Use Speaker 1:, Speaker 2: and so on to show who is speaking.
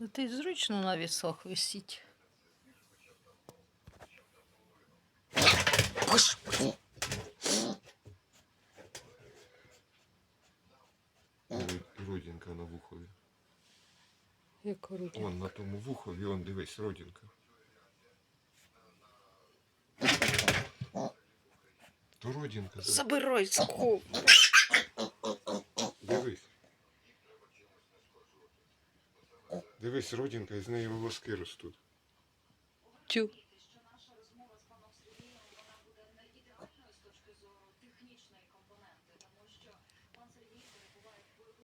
Speaker 1: Ну, ти зручно на вісах висіть.
Speaker 2: Родинка на вухові.
Speaker 1: Як.
Speaker 2: Вон на тому вухові, он дивись, родинка. То родинка.
Speaker 1: Забирай ску.
Speaker 2: Дивись. Дивись, родинка, із неї волоски ростуть.
Speaker 1: Тю.